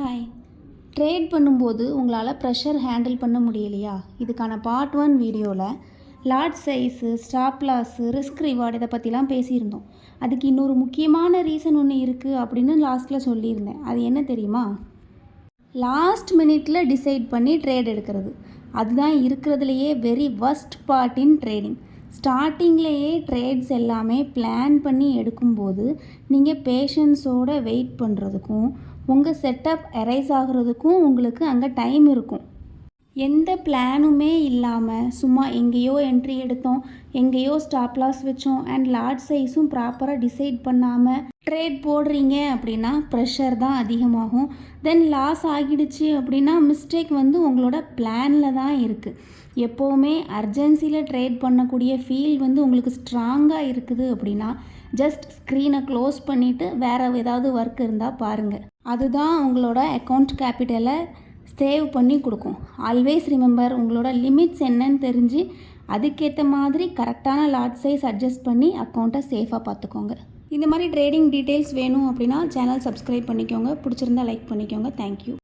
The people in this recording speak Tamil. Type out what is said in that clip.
ஹாய் ட்ரேட் பண்ணும்போது உங்களால் ப்ரெஷர் ஹேண்டில் பண்ண முடியலையா? இதுக்கான பார்ட் ஒன் வீடியோவில் lot size stop loss risk reward இதை பற்றிலாம் பேசியிருந்தோம். அதுக்கு இன்னொரு முக்கியமான ரீசன் ஒன்று இருக்குது அப்படின்னு லாஸ்ட்டில் சொல்லியிருந்தேன். அது என்ன தெரியுமா? லாஸ்ட் மினிட்ல டிசைட் பண்ணி ட்ரேட் எடுக்கிறது. அதுதான் இருக்கிறதுலையே very worst part in trading ஸ்டார்டிங்லேயே ட்ரேட்ஸ் எல்லாமே பிளான் பண்ணி எடுக்கும்போது நீங்கள் பேஷன்ஸோட வெயிட் பண்ணுறதுக்கும் உங்கள் செட்டப் எரைஸ் ஆகுறதுக்கும் உங்களுக்கு அங்கே டைம் இருக்கும். எந்த பிளானுமே இல்லாமல் சும்மா எங்கேயோ என்ட்ரி எடுத்தோம் எங்கேயோ ஸ்டாப் லாஸ் வச்சோம் அண்ட் லார்ஜ் சைஸும் ப்ராப்பராக டிசைட் பண்ணாமல் ட்ரேட் போடுறீங்க அப்படின்னா ப்ரெஷர் தான் அதிகமாகும். தென் லாஸ் ஆகிடுச்சு அப்படின்னா மிஸ்டேக் வந்து உங்களோட பிளானில் தான் இருக்குது எப்போவுமே அர்ஜென்சியில் ட்ரேட் பண்ணக்கூடிய ஃபீல் வந்து உங்களுக்கு ஸ்ட்ராங்காக இருக்குது அப்படின்னா ஜஸ்ட் ஸ்க்ரீனை க்ளோஸ் பண்ணிவிட்டு வேறு ஏதாவது ஒர்க் இருந்தால் பாருங்கள் அதுதான் உங்களோட அக்கௌண்ட் கேபிட்டலை சேவ் பண்ணி கொடுக்கும். ஆல்வேஸ் ரிமெம்பர் உங்களோட லிமிட்ஸ் என்னன்னு தெரிஞ்சு அதுக்கேற்ற மாதிரி கரெக்டான லாட் சைஸ் அட்ஜஸ்ட் பண்ணி அக்கௌண்ட்டை சேஃபாக பார்த்துக்கோங்க. இந்த மாதிரி ட்ரேடிங் டீட்டெயில்ஸ் வேணும் அப்படின்னா சேனல் சப்ஸ்கிரைப் பண்ணிக்கோங்க. பிடிச்சிருந்தா லைக் பண்ணிக்கோங்க. தேங்க்யூ